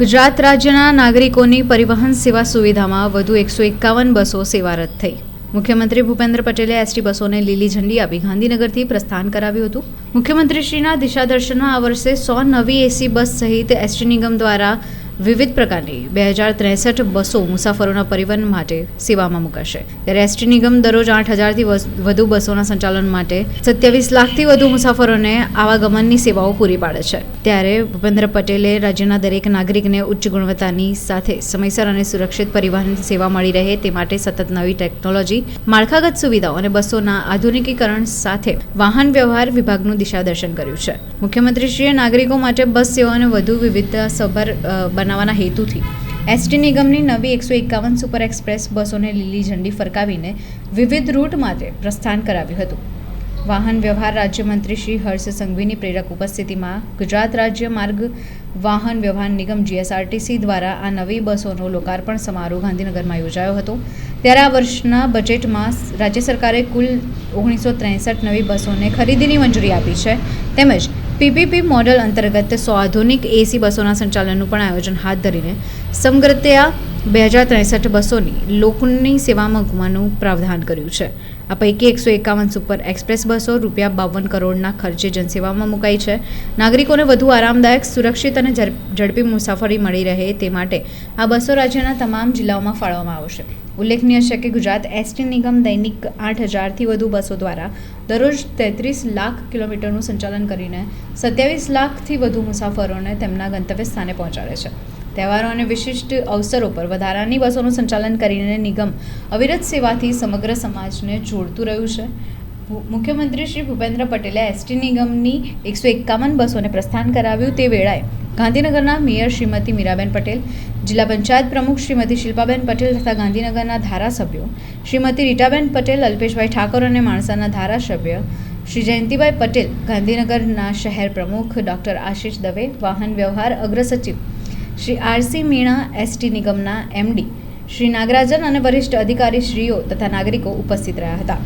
ગુજરાત રાજ્યના નાગરિકોની પરિવહન સેવા સુવિધામાં વધુ એકસો એકાવન બસો સેવારત થઈ. મુખ્યમંત્રી ભૂપેન્દ્ર પટેલે એસટી બસોને લીલી ઝંડી આપી ગાંધીનગરથી પ્રસ્થાન કરાવ્યું હતું. મુખ્યમંત્રીશ્રીના દિશાદર્શનમાં આ વર્ષે સો નવી એસી બસ સહિત એસટી નિગમ દ્વારા વિવિધ પ્રકારની બે હજાર ત્રેસઠ બસો મુસાફરોના પરિવહન માટે સેવામાં મુકાશે. ત્યારે એસટી નિગમ દરરોજ આઠ હજારથી વધુ બસોના સંચાલન માટે સત્યાવીસ લાખથી વધુ મુસાફરોને આવાગમનની સેવાઓ પૂરી પાડે છે. ત્યારે ભૂપેન્દ્ર પટેલે રાજ્યના દરેક નાગરિકને ઉચ્ચ ગુણવત્તાની સાથે સમયસર અને સુરક્ષિત પરિવહન સેવા મળી રહે તે માટે સતત નવી ટેકનોલોજી માળખાગત સુવિધાઓ અને બસોના આધુનિકીકરણ સાથે વાહન વ્યવહાર વિભાગનું દિશાદર્શન કર્યું છે. મુખ્યમંત્રીશ્રીએ નાગરિકો માટે બસ સેવાઓને વધુ વિવિધતાસભર અ, બનાવવાના હેતુથી એસટી નિગમની નવી એકસો એકાવન સુપર એક્સપ્રેસ બસોને લીલી ઝંડી ફરકાવીને વિવિધ રૂટ માટે પ્રસ્થાન કરાવ્યું હતું. વાહન વ્યવહાર રાજ્યમંત્રી શ્રી હર્ષ સંઘવીની પ્રેરક ઉપસ્થિતિમાં ગુજરાત રાજ્ય માર્ગ વાહન વ્યવહાર નિગમ જીએસઆરટીસી દ્વારા આ નવી બસોનો લોકાર્પણ સમારોહ ગાંધીનગરમાં યોજાયો હતો. ત્યારે આ વર્ષના બજેટમાં રાજ્ય સરકારે કુલ ઓગણીસો ત્રેસઠ નવી બસોને ખરીદીની મંજૂરી આપી છે. તેમજ પીપીપી મોડલ અંતર્ગત સો આધુનિક એસી બસોના સંચાલનનું પણ આયોજન હાથ ધરીને સમગ્રતયા બે હજાર ત્રેસઠ બસોની લોકોની સેવામાં મૂકવાનું પ્રાવધાન કર્યું છે. આ પૈકી એકસો એકાવન સુપર એક્સપ્રેસ બસો રૂપિયા બાવન કરોડના ખર્ચે જનસેવામાં મુકાઈ છે. નાગરિકોને વધુ આરામદાયક, સુરક્ષિત અને ઝડપી મુસાફરી મળી રહે તે માટે આ બસો રાજ્યના તમામ જિલ્લાઓમાં ફાળવવામાં આવશે. ઉલ્લેખનીય છે કે ગુજરાત એસટી નિગમ દૈનિક આઠ હજારથી વધુ બસો દ્વારા દરરોજ તેત્રીસ લાખ કિલોમીટરનું સંચાલન કરીને સત્યાવીસ લાખથી વધુ મુસાફરોને તેમના ગંતવ્ય સ્થાને પહોંચાડે છે. તહેવારો અને વિશિષ્ટ અવસરો પર વધારાની બસોનું સંચાલન કરીને નિગમ અવિરત સેવાથી સમગ્ર સમાજને જોડતું રહ્યું છે. મુખ્યમંત્રી શ્રી ભૂપેન્દ્ર પટેલે એસટી નિગમની એકસો એકાવન બસોને પ્રસ્થાન કરાવ્યું તે વેળાએ ગાંધીનગરના મેયર શ્રીમતી મીરાબેન પટેલ, જિલ્લા પંચાયત પ્રમુખ શ્રીમતી શિલ્પાબેન પટેલ તથા ગાંધીનગરના ધારાસભ્યો શ્રીમતી રીટાબેન પટેલ, અલ્પેશભાઈ ઠાકોર અને માણસાના ધારાસભ્ય શ્રી જયંતિભાઈ પટેલ, ગાંધીનગરના શહેર પ્રમુખ ડૉક્ટર આશિષ દવે, વાહન વ્યવહાર અગ્રસચિવ Shri R C Meena, S T નિગમના એમડી શ્રી નાગરાજન અને વરિષ્ઠ અધિકારી શ્રીઓ તથા નાગરિકો ઉપસ્થિત રહ્યા હતા.